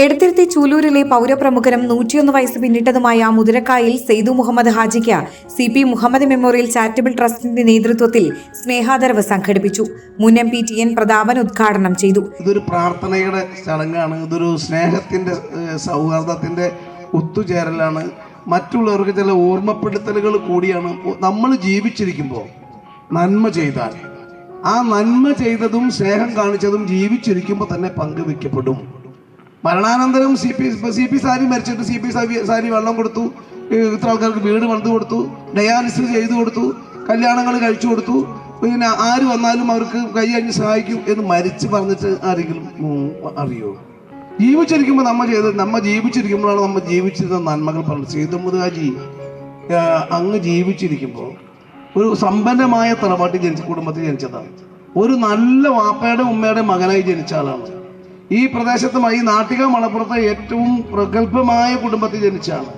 എടത്തിരുത്തി ചൂലൂരിലെ പൗരപ്രമുഖനും നൂറ്റിയൊന്ന് വയസ്സ് പിന്നിട്ടതുമായ മുതിരക്കായിൽ Seythu Muhammad ഹാജിക്ക് C P Muhammad memorial charitable ട്രസ്റ്റിന്റെ നേതൃത്വത്തിൽ സ്നേഹാദരവ് സംഘടിപ്പിച്ചു. മുൻ M P T N Prathapan ഉദ്ഘാടനം ചെയ്തു. ഇതൊരു പ്രാർത്ഥനയുടെ ചടങ്ങാണ്. ഇതൊരു സ്നേഹത്തിന്റെ സൗഹാർദ്ദത്തിന്റെ ഒത്തുചേരലാണ്. മറ്റുള്ളവർക്ക് ചില ഓർമ്മപ്പെടുത്തലുകൾ കൂടിയാണ്. നമ്മൾ ജീവിച്ചിരിക്കുമ്പോൾ നന്മ ചെയ്താൽ ആ നന്മ ചെയ്തതും സ്നേഹം കാണിച്ചതും ജീവിച്ചിരിക്കുമ്പോൾ തന്നെ പങ്കുവെക്കപ്പെടും. മരണാനന്തരം സി പി സി പി സാരി മരിച്ചിട്ട് സി പി സാരി വെള്ളം കൊടുത്തു. ഇത്ര ആൾക്കാർക്ക് വീട് പണിത് കൊടുത്തു. ഡയാലിസിസ് ചെയ്തു കൊടുത്തു. കല്യാണങ്ങൾ കഴിച്ചു കൊടുത്തു. പിന്നെ ആര് വന്നാലും അവർക്ക് കൈ കഴിഞ്ഞ് സഹായിക്കും എന്ന് മരിച്ച് പറഞ്ഞിട്ട് ആരെങ്കിലും അറിയോ? ജീവിച്ചിരിക്കുമ്പോൾ നമ്മൾ ചെയ്ത് നമ്മൾ ജീവിച്ചിരിക്കുമ്പോഴാണ് നമ്മൾ ജീവിച്ചിരുന്ന നന്മകൾ പറഞ്ഞത്. സീതമുത് ഹാജി അങ്ങ് ജീവിച്ചിരിക്കുമ്പോൾ ഒരു സമ്പന്നമായ തറവാട്ടിൽ ജനിച്ച കുടുംബത്തിൽ ജനിച്ചതാണ്. ഒരു നല്ല വാപ്പയുടെ ഉമ്മയുടെ മകനായി ജനിച്ച ആളാണ്. ഈ പ്രദേശത്തുമായി ഈ നാട്ടിക മലപ്പുറത്ത് ഏറ്റവും പ്രഗത്ഭമായ കുടുംബത്തിൽ ജനിച്ചാണ്.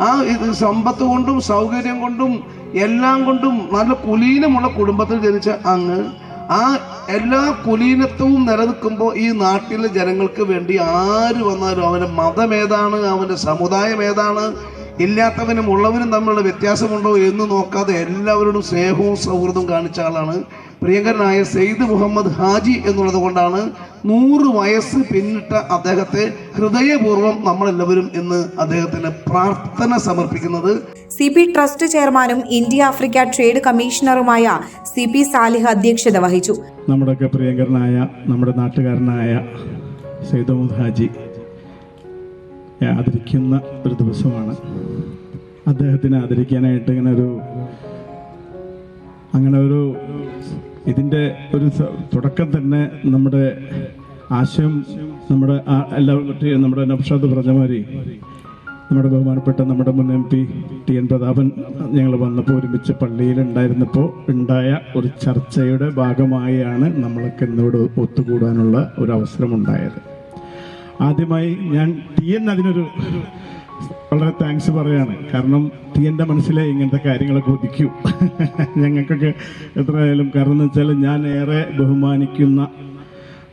ആ ഇത് സമ്പത്ത് കൊണ്ടും സൗകര്യം കൊണ്ടും എല്ലാം കൊണ്ടും നല്ല കുലീനമുള്ള കുടുംബത്തിൽ ജനിച്ച അങ്ങ് ആ എല്ലാ കുലീനത്വവും നിലനിൽക്കുമ്പോൾ ഈ നാട്ടിലെ ജനങ്ങൾക്ക് വേണ്ടി ആര് വന്നാലും അവന്റെ മതം ഏതാണ് അവന്റെ സമുദായം ഏതാണ് ഇല്ലാത്തവനും ഉള്ളവനും തമ്മിലുള്ള വ്യത്യാസമുണ്ടോ എന്ന് നോക്കാതെ എല്ലാവരോടും സ്നേഹവും സൗഹൃദവും കാണിച്ച ആളാണ് പ്രിയങ്കരനായ സെയ്ദ് മുഹമ്മദ് ഹാജി എന്നുള്ളത് കൊണ്ടാണ് നൂറ് വയസ്സ് പിന്നിട്ട അദ്ദേഹത്തെ ഹൃദയപൂർവം നമ്മളെല്ലാവരും ഇന്ന് അദ്ദേഹത്തിന് പ്രാർത്ഥന സമർപ്പിക്കുന്നത് സി പി ട്രസ്റ്റ് ചെയർമാനും ഇന്ത്യ ആഫ്രിക്ക ട്രേഡ് കമ്മീഷണറുമായ സി പി സാലിഹ് അധ്യക്ഷത വഹിച്ചു. നമ്മുടെയൊക്കെ പ്രിയങ്കരനായ നമ്മുടെ നാട്ടുകാരനായ സൈദമുദ് ഹാജി ആദരിക്കുന്ന ഒരു ദിവസമാണ്. അദ്ദേഹത്തിനെ ആദരിക്കാനായിട്ട് ഇങ്ങനെ ഒരു അങ്ങനെ ഒരു ഇതിന്റെ ഒരു തുടക്കം തന്നെ നമ്മുടെ ആശയം നമ്മുടെ എല്ലാവരും നമ്മുടെ നബ്ഷാദ് പ്രജമാരി നമ്മുടെ ബഹുമാനപ്പെട്ട നമ്മുടെ മുൻ M P T N Prathapan ഞങ്ങൾ വന്നപ്പോൾ ഒരുമിച്ച് പള്ളിയിൽ ഉണ്ടായിരുന്നപ്പോൾ ഉണ്ടായ ഒരു ചർച്ചയുടെ ഭാഗമായാണ് നമ്മളൊക്കെ ഇന്നിവിടെ ഒത്തുകൂടാനുള്ള ഒരു അവസരമുണ്ടായത് ആദ്യമായി ഞാൻ ടി എൻ അതിനൊരു വളരെ താങ്ക്സ് പറയാണ്. കാരണം ടി എന്റെ മനസ്സിലെ ഇങ്ങനത്തെ കാര്യങ്ങളൊക്കെ ഒതുക്കൂ ഞങ്ങൾക്കൊക്കെ എത്രയായാലും കാരണം എന്ന് വെച്ചാൽ ഞാൻ ഏറെ ബഹുമാനിക്കുന്ന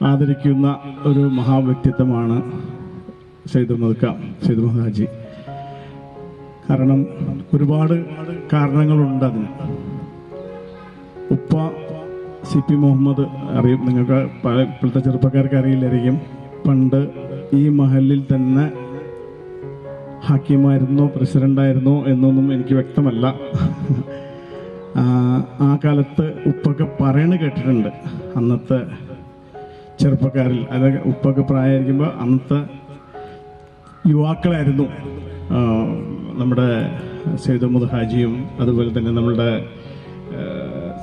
ആദരിക്കുന്ന ഒരു മഹാവ്യക്തിത്വമാണ് സെയ്ദ് മുഹമ്മദ് സെയ്ദ് മഹാജി ഹാജി. കാരണം ഒരുപാട് കാരണങ്ങളുണ്ട് അതിന്. ഉപ്പ സി പി മുഹമ്മദ് അറിയും നിങ്ങൾക്ക് പല ഇപ്പോഴത്തെ ചെറുപ്പക്കാർക്ക് അറിയില്ലായിരിക്കും. പണ്ട് ഈ മഹലിൽ തന്നെ ഹാക്കിമായിരുന്നോ പ്രസിഡന്റായിരുന്നോ എന്നൊന്നും എനിക്ക് വ്യക്തമല്ല. ആ, കാലത്ത് ഉപ്പൊക്കെ പറയണ കേട്ടിട്ടുണ്ട്. അന്നത്തെ ചെറുപ്പക്കാരിൽ അതായത് ഉപ്പൊക്കെ പ്രായമായിരിക്കുമ്പോൾ അന്നത്തെ യുവാക്കളായിരുന്നു നമ്മുടെ സെയ്ദ് ഹാജിയും അതുപോലെ തന്നെ നമ്മളുടെ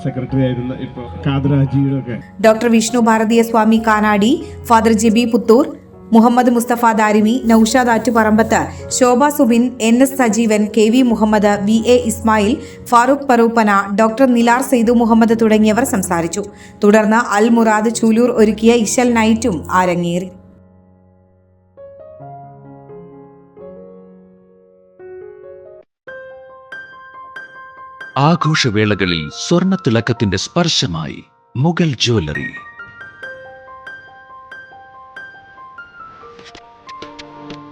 സെക്രട്ടറി ആയിരുന്ന ഇപ്പോൾ കാദർ ഒക്കെ doctor Vishnu Bharatiya Swami Kanadi father J B Puthur Muhammad Musthafa Darimi Naushad Attuparambath Shobha Subin N S Sajeevan K V Muhammad V A Ismail Farooq Paruppana doctor Nilar Seythu Muhammad തുടങ്ങിയവർ സംസാരിച്ചു. തുടർന്ന് അൽ മുറാദ് ചൂലൂർ ഒരുക്കിയ ഇശൽ നൈറ്റും അരങ്ങേറി. ആഘോഷവേളകളിൽ സ്വർണ തിളക്കത്തിന്റെ സ്പർശമായി Mughal jewellery.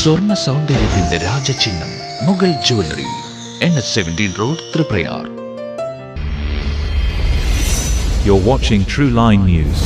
സ്വർണ്ണ സൗന്ദര്യത്തിന്റെ രാജചിഹ്നം Mughal jewellery N S seventeen road Triprayar You're watching True Line News.